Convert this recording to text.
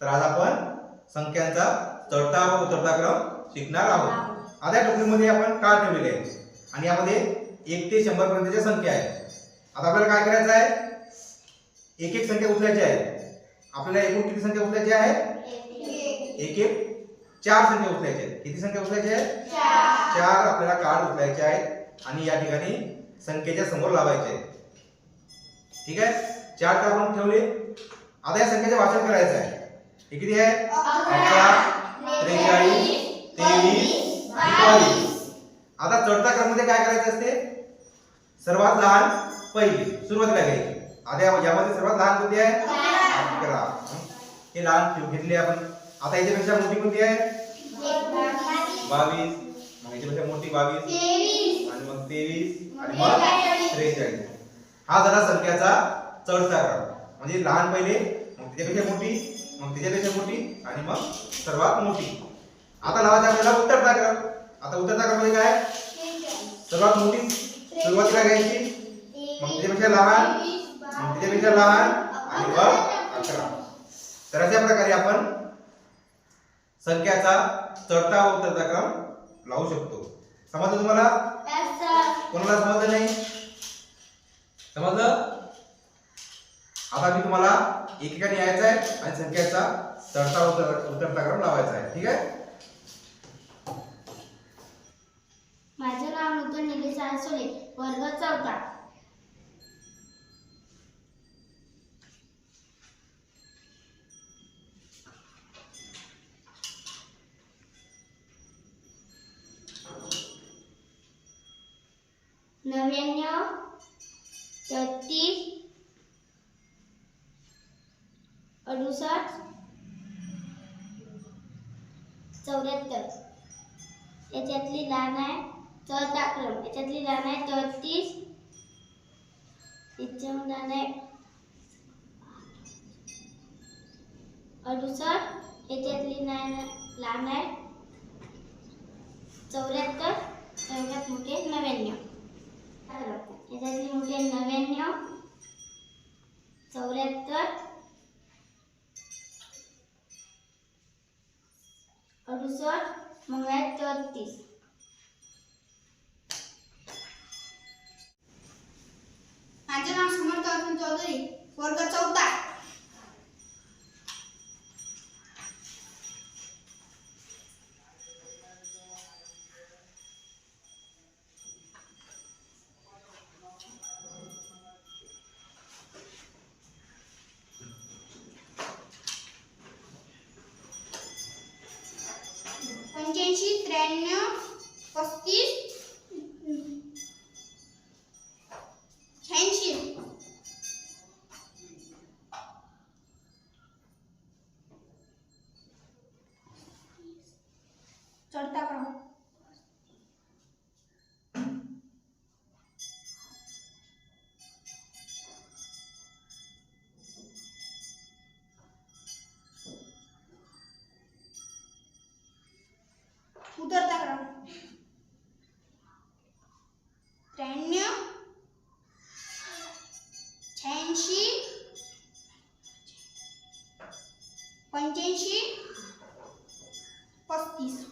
तर आज आपण संख्यांचा चढता व उतरता क्रम शिकणार आहोत. आता या टोपलीमध्ये आपण काळ ठेवलेले आहे? आणि यामध्ये एक ते शंभर पर्यंतच्या संख्या आहेत. आता आपल्याला काय करायचं आहे? एक एक संख्या उचलायची आहे. आपल्याला एकूण किती संख्या उचलायची आहे? एक एक चार संख्या उचलायच्या आहेत. किती संख्या उचलायच्या आहेत? चार. आपल्याला कार्ड उचलायचे आहेत आणि या ठिकाणी संख्येच्या समोर लावायचे आहेत. ठीक आहे? चार कार्ड आपण ठेवले. आता या संख्येचे वाचन करायचं आहे. हे किती आहे? अकरा त्रेचाळीस तेवीस एकोणीस आता चढता क्रममध्ये काय करायचं असते? सर्वात लहान पहिली. सुरुवातीला घ्यायची आता यामध्ये सर्वात लहान कोणती आहे? अकरा. हे लहान घेतली आपण. आता याच्यापेक्षा मोठी कोणती आहे? बावीस. मग याच्यापेक्षा मोठी बावीस. आणि मग तेवीस. आणि मग त्रेचाळीस. हा झाला संख्याचा चढता क्रम म्हणजे लहान पहिले मग त्याच्यापेक्षा मोठी मग त्याच्यापेक्षा मोठी आणि मग सर्वात मोठी. आता लावायचा आपल्याला उतरता क्रम आता उतरता क्रम म्हणजे काय? सर्वात मोठी. सुरुवातीला घ्यायची. मग त्याच्यापेक्षा लहान. मग त्याच्यापेक्षा लहान. आणि मग अकरा. तर अशा प्रकारे आपण संख्याचा चढता व उतरता क्रम लावू शकतो. समजलं तुम्हाला? कोणाला समजलं नाही? समजलं? आता मी तुम्हाला एकेकाने यायचं आहे आणि संख्याचा चढता उतर उतरता क्रम लावायचा आहे ठीक आहे? माझं नाव नूतन निलेश आसोले वर्ग चौथा. नव्याण्णव तेहतीस अडुसष्ट चौऱ्याहत्तर. याच्यातली लहान आहे चौथा क्रम. याच्यातली लहान आहे चौतीस याच्याहून लहान आहे अडुसष्ट याच्यातली लहान लहान आहे चौऱ्याहत्तर. सगळ्यात मोठे नव्याण्णव. याच्यातली मोठी आहे नव्याण्णव. चौऱ्याहत्तर. एकोणसठ मग आहे तेहतीस माझे नाव समर्थ अर्जुन चौधरी वर्ग चौथा पंच्याऐंशी त्र्याण्णव पस्तीस शहाऐंशी. चढता त्र्याण्णव शहाऐंशी पंच्याऐंशी पस्तीस.